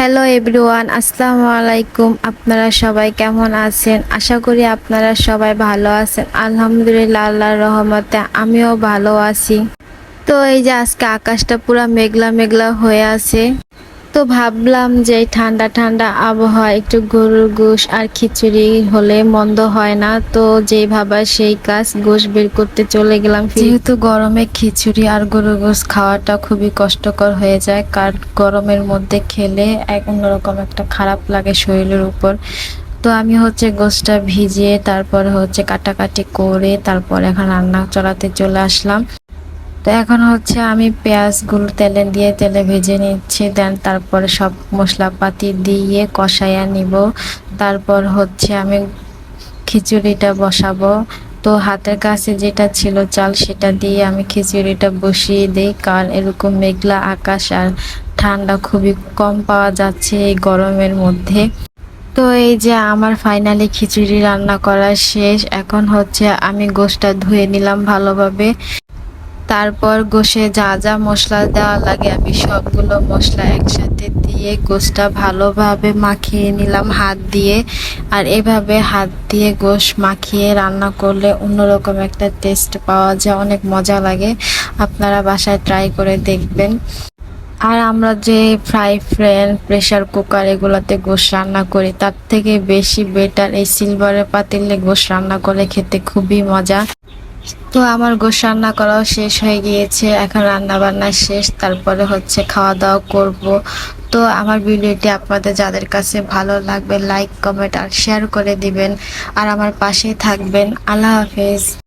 Hello everyone আসসালামু আলাইকুম আপনারা সবাই কেমন আছেন আশা করি আপনারা সবাই ভালো আছেন আলহামদুলিল্লাহ আল্লাহর রহমতে আমিও ভালো আছি তো এই যে আজকে আকাশটা পুরো মেঘলা মেঘলা হয়ে আছে তো ভাবলাম যে ঠান্ডা ঠান্ডা আবহাওয়া, একটু গরুর গোশ আর খিচুড়ি হলে মন্দ হয় না। তো যেই ভাবা সেই কাজ, গোশ বের করতে চলে গেলাম যেহেতু গরমে খিচুড়ি আর গরুর গোশ খাওয়াটা খুবই কষ্টকর হয়ে যায়, কার গরমের মধ্যে খেলে এক অন্যরকম একটা খারাপ লাগে শরীরের উপর। তো আমি হচ্ছে গোশটা ভিজিয়ে, তারপরে হচ্ছে কাটাকাটি করে, তারপর এখন রান্না চড়াতে চলে আসলাম। তো এখন হচ্ছে আমি পেঁয়াজগুলো তেলে দিয়ে তেলে ভেজে নিচ্ছি, দেন তারপরে সব মশলাপাতি দিয়ে কষাইয়া নিব। তারপর হচ্ছে আমি খিচুড়িটা বসাবো। তো হাতের কাছে যেটা ছিল চাল সেটা দিয়ে আমি খিচুড়িটা বসিয়ে দিই, কারণ এরকম মেঘলা আকাশ আর ঠান্ডা খুবই কম পাওয়া যাচ্ছে এই গরমের মধ্যে। তো এই যে আমার ফাইনালি খিচুড়ি রান্না করা শেষ, এখন হচ্ছে আমি গোশটা ধুয়ে নিলাম ভালোভাবে। তারপর গোশে যা যা মশলা দেওয়া লাগে, আমি সবগুলো মশলা একসাথে দিয়ে গোশটা ভালোভাবে মাখিয়ে নিলাম হাত দিয়ে। আর এভাবে হাত দিয়ে গোশ মাখিয়ে রান্না করলে অন্যরকম একটা টেস্ট পাওয়া যায়, অনেক মজা লাগে। আপনারা বাসায় ট্রাই করে দেখবেন। আর আমরা যে ফ্রাই ফ্রেন প্রেসার কুকার এগুলোতে গোশ রান্না করি, তার থেকে বেশি বেটার এই সিলভারের পাতিলে গোশ রান্না করে খেতে খুবই মজা। তো আমার গোস রান্না করাও শেষ হয়ে গিয়েছে, এখন রান্না বান্না শেষ, তারপরে হচ্ছে খাওয়া দাওয়া করব। তো আমার ভিডিওটি আপনাদের যাদের কাছে ভালো লাগবে লাইক কমেন্ট আর শেয়ার করে দিবেন। আর আমার পাশেই থাকবেন। আল্লাহ হাফেজ।